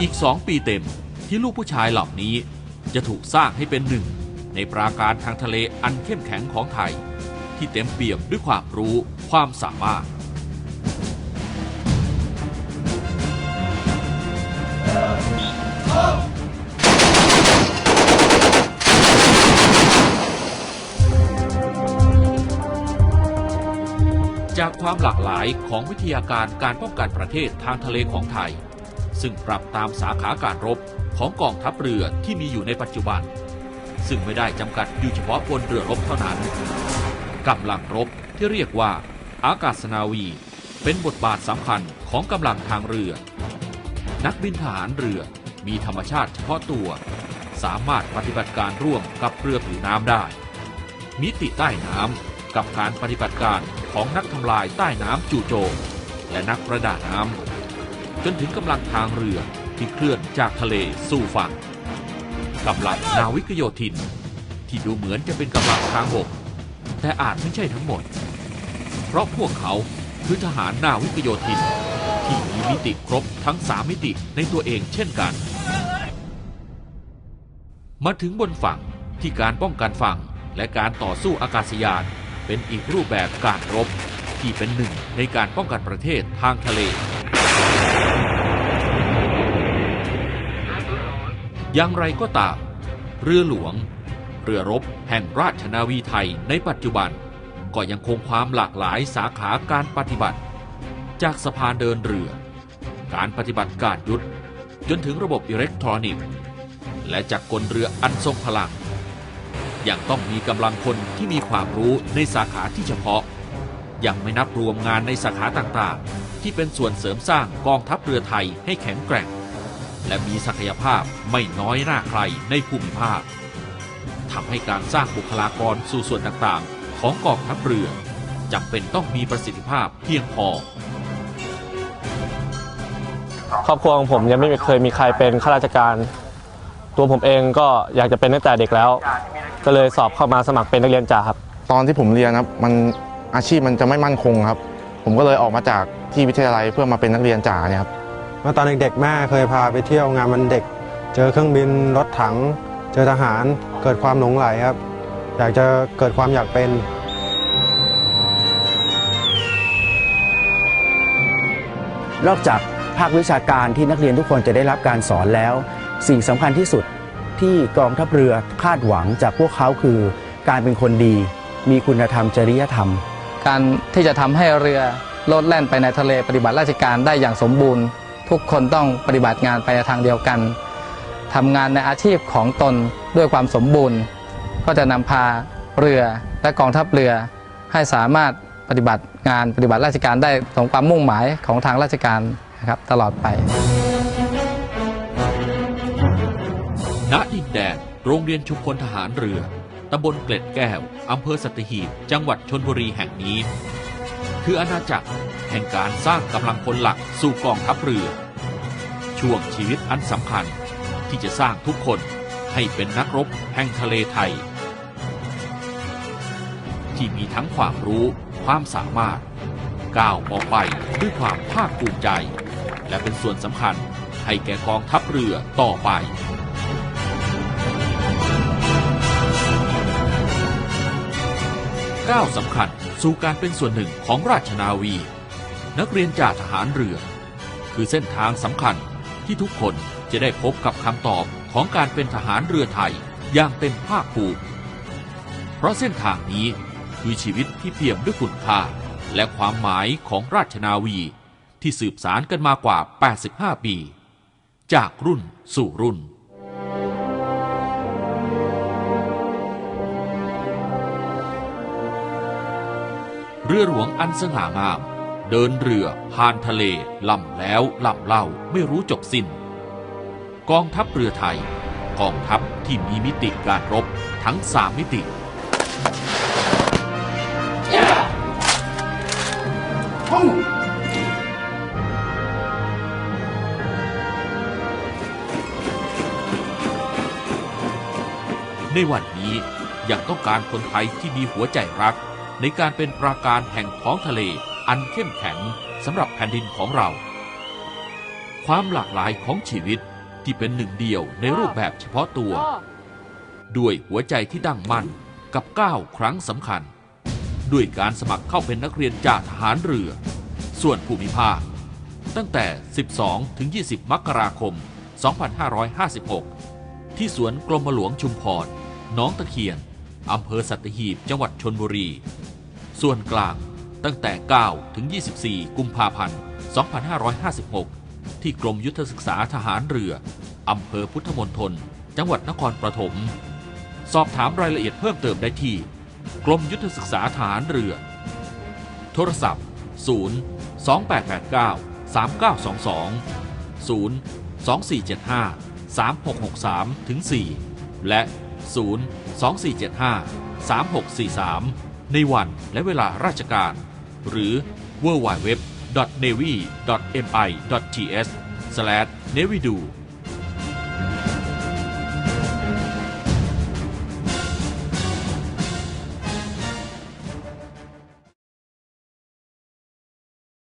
อีกสองปีเต็มที่ลูกผู้ชายเหล่านี้จะถูกสร้างให้เป็นหนึ่ง ในปราการทางทะเลอันเข้มแข็งของไทย ที่เต็มเปี่ยมด้วยความรู้ความสามารถจากความหลากหลายของวิทยาการการป้องกันประเทศทางทะเลของไทย ซึ่งปรับตามสาขาการรบของกองทัพเรือที่มีอยู่ในปัจจุบัน ซึ่งไม่ได้จำกัดอยู่เฉพาะบนเรือรบเท่านั้นกำลังรบที่เรียกว่า อากาศนาวี เป็นบทบาทสำคัญของกำลังทางเรือ นักบินทหารเรือมีธรรมชาติเฉพาะตัว สามารถปฏิบัติการร่วมกับเรือผิวน้ำได้ มิติใต้น้ำกับการปฏิบัติการของนักทำลายใต้น้ำจู่โจมและนักประดาน้ำ จนถึงกำลังทางเรือที่เคลื่อนจากทะเลสู่ฝั่งกำลังนาวิกโยธิน ที่ดูเหมือนจะเป็นกำลังทางบก แต่อาจไม่ใช่ทั้งหมด เพราะพวกเขาคือทหารนาวิกโยธิน ที่มีมิติครบทั้งสามมิติในตัวเองเช่นกัน มาถึงบนฝั่งที่การป้องกันฝั่งและการต่อสู้อากาศยานเป็นอีกรูปแบบการรบที่เป็นหนึ่งในการป้องกันประเทศทางทะเล อย่างไรก็ตาม เรือหลวง เรือรบแห่งราชนาวีไทยในปัจจุบัน ก็ยังคงความหลากหลายสาขาการปฏิบัติ จากสะพานเดินเรือ การปฏิบัติการยุทธ จนถึงระบบอิเล็กทรอนิกส์ และจากกลเรืออันทรงพลัง ยังต้องมีกำลังคนที่มีความรู้ในสาขาที่เฉพาะ ยังไม่นับรวมงานในสาขาต่างๆ ที่เป็นส่วนเสริมสร้างกองทัพเรือไทยให้แข็งแกร่ง และมีศักยภาพไม่น้อยหน้าใครในภูมิภาคทำให้การสร้างบุคลากรสู่ส่วนต่างๆ ของกองทัพเรือจำเป็นต้องมีประสิทธิภาพเพียงพอครอบครัวของผมยังไม่เคยมีใครเป็นข้าราชการ ตัวผมเองก็อยากจะเป็นตั้งแต่เด็กแล้ว ก็เลยสอบเข้ามาสมัครเป็นนักเรียนจ่าครับ ตอนที่ผมเรียนครับมันอาชีพมันจะไม่มั่นคงครับ ผมก็เลยออกมาจากที่วิทยาลัยเพื่อมาเป็นนักเรียนจ่าเนี่ยครับเมื่อตอนเด็กๆแม่เคยพาไปเที่ยวงานวันเด็ก เจอเครื่องบินรถถัง เจอทหารเกิดความหลงไหลครับ อยากจะเกิดความอยากเป็นนอกจากภาควิชาการที่นักเรียนทุกคนจะได้รับการสอนแล้ว สิ่งสำคัญที่สุดที่กองทัพเรือคาดหวังจากพวกเขาคือ การเป็นคนดี มีคุณธรรมจริยธรรม การที่จะทำให้เรือโลดแล่นไปในทะเลปฏิบัติราชการได้อย่างสมบูรณ์ ทุกคนต้องปฏิบัติงานไปในทางเดียวกันทำงานในอาชีพของตนด้วยความสมบูรณ์ ก็จะนำพาเรือและกองทัพเรือ ให้สามารถปฏิบัติงานปฏิบัติราชการได้สมความมุ่งหมายของทางราชการนะครับตลอดไปณดินแดนโรงเรียนชุมพลทหารเรือ ตำบลเกล็ดแก้ว อำเภอสัตหีบ จังหวัดชนบุรีแห่งนี้ คืออาณาจักรแห่งการสร้างกำลังพลหลักสู่กองทัพเรือ ช่วงชีวิตอันสำคัญที่จะสร้างทุกคนให้เป็นนักรบแห่งทะเลไทย ที่มีทั้งความรู้ความสามารถ ก้าวออกไปด้วยความภาคภูมิใจ และเป็นส่วนสำคัญให้แก่กองทัพเรือต่อไป ก้าวสำคัญสู่การเป็นส่วนหนึ่งของราชนาวี นักเรียนจ่าทหารเรือ คือเส้นทางสำคัญที่ทุกคนจะได้พบกับคำตอบของการเป็นทหารเรือไทยอย่างเต็มภาคภูมิเพราะเส้นทางนี้คือชีวิตที่เปี่ยมด้วยคุณค่า และความหมายของราชนาวี ที่สืบสารกันมากว่า 85 ปี จากรุ่นสู่รุ่น เรือหลวงอันสง่างาม เดินเรือผ่านทะเลล่ำแล้วล่ำเล่าไม่รู้จบสิ้น กองทัพเรือไทย กองทัพที่มีมิติการรบทั้งสามมิติ ในวันนี้ยังต้องการคนไทยที่มีหัวใจรัก ในการเป็นปราการแห่งท้องทะเลอันเข้มแข็งสำหรับแผ่นดินของเรา ความหลากหลายของชีวิตที่เป็นหนึ่งเดียวในรูปแบบเฉพาะตัว ด้วยหัวใจที่ดั่งมั่นกับ9ครั้งสำคัญ ด้วยการสมัครเข้าเป็นนักเรียนจากทหารเรือ ส่วนภูมิภาค ตั้งแต่ 12 ถึง 20 มกราคม 2556 ที่สวนกรมหลวงชุมพรน้องตะเคียนอำเภอสัตหีบจังหวัดชนบุรี ส่วนกลางตั้งแต่ 9 ถึง 24 กุมภาพันธ์ 2556 ที่กรมยุทธศึกษาทหารเรือ อำเภอพุทธมณฑล จังหวัดนครปฐม สอบถามรายละเอียดเพิ่มเติมได้ที่ กรมยุทธศึกษาทหารเรือ โทรศัพท์ 0 2889 3922 0 2475 3663ถึง4และ 0 2475 3643 ในวันและเวลาราชการ หรือ www.navy.mi.ts/navydu